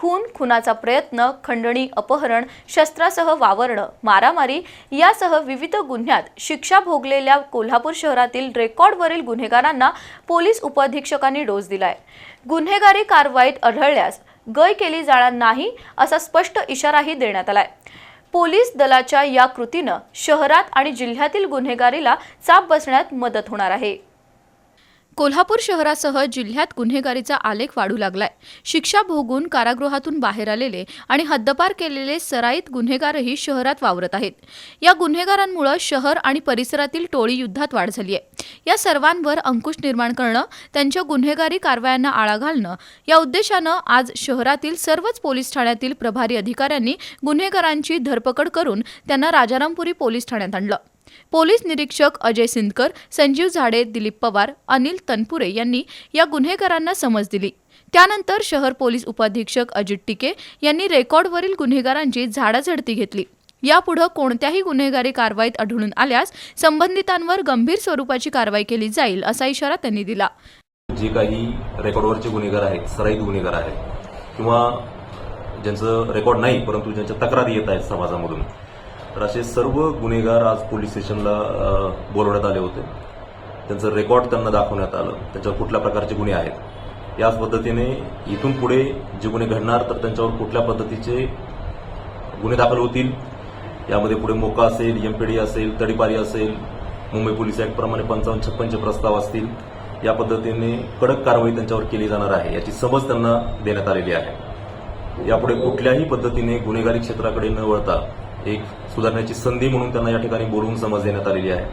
खून खुनाचा प्रयत्न खंडणी अपहरण शस्त्रासह वावरणं मारामारी यासह विविध गुन्ह्यात शिक्षा भोगलेल्या कोल्हापूर शहरातील रेकॉर्डवरील गुन्हेगारांना पोलीस उपअधीक्षकांनी डोस दिलाय. गुन्हेगारी कारवाईत आढळल्यास गय केली जाणार नाही असा स्पष्ट इशाराही देण्यात आलाय. पोलीस दलाच्या या कृतीनं शहरात आणि जिल्ह्यातील गुन्हेगारीला चाप बसण्यात मदत होणार आहे. कोल्हापूर शहरासह जिल्ह्यात गुन्हेगारीचा आलेख वाढू लागलाय. शिक्षा भोगून कारागृहातून बाहेर आलेले आणि हद्दपार केलेले सराईत गुन्हेगारही शहरात वावरत आहेत. या गुन्हेगारांमुळे शहर आणि परिसरातील टोळी युद्धात वाढ झाली आहे. या सर्वांवर अंकुश निर्माण करणं त्यांच्या गुन्हेगारी कारवायांना आळा घालणं या उद्देशानं आज शहरातील सर्वच पोलीस ठाण्यातील प्रभारी अधिकाऱ्यांनी गुन्हेगारांची धरपकड करून त्यांना राजारामपुरी पोलीस ठाण्यात आणलं. पोलीस निरीक्षक अजय सिंदकर संजीव झाडे दिलीप पवार अनिल तनपुरे यांनी या गुन्हेगारांना समज दिली. त्यानंतर शहर पोलीस उपाधीक्षक अजित टिके यांनी रेकॉर्डवरील गुन्हेगारांची झाडाझडती घेतली. यापुढे कोणत्याही गुन्हेगारी कारवाईत आढळून आल्यास संबंधितांवर गंभीर स्वरूपाची कारवाई केली जाईल असा इशारा त्यांनी दिला. जे काही रेकॉर्डवरचे गुन्हेगार आहेत सराईत गुन्हेगार आहेत किंवा ज्यांचं रेकॉर्ड नाही परंतु ज्यांच्या तक्रारी येत आहेत समाजामधून तर असे सर्व गुन्हेगार आज पोलीस स्टेशनला बोलवण्यात आले होते. त्यांचं रेकॉर्ड त्यांना दाखवण्यात आलं. त्यांच्यावर कुठल्या प्रकारचे गुन्हे आहेत? याच पद्धतीने इथून पुढे जे गुन्हे घडणार तर त्यांच्यावर कुठल्या पद्धतीचे गुन्हे दाखल होतील? यामध्ये पुढे मोका असेल एमपीडी असेल तडीपारी असेल मुंबई पोलीस ऍक्टप्रमाणे पंचावन्न छप्पनचे प्रस्ताव असतील. या पद्धतीने कडक कारवाई त्यांच्यावर केली जाणार आहे. याची समज त्यांना देण्यात आलेली आहे. यापुढे कुठल्याही पद्धतीने गुन्हेगारी क्षेत्राकडे न वळता एक सुधारण्याची संधी म्हणून त्यांना या ठिकाणी बोलवून समज देण्यात आलेली आहे.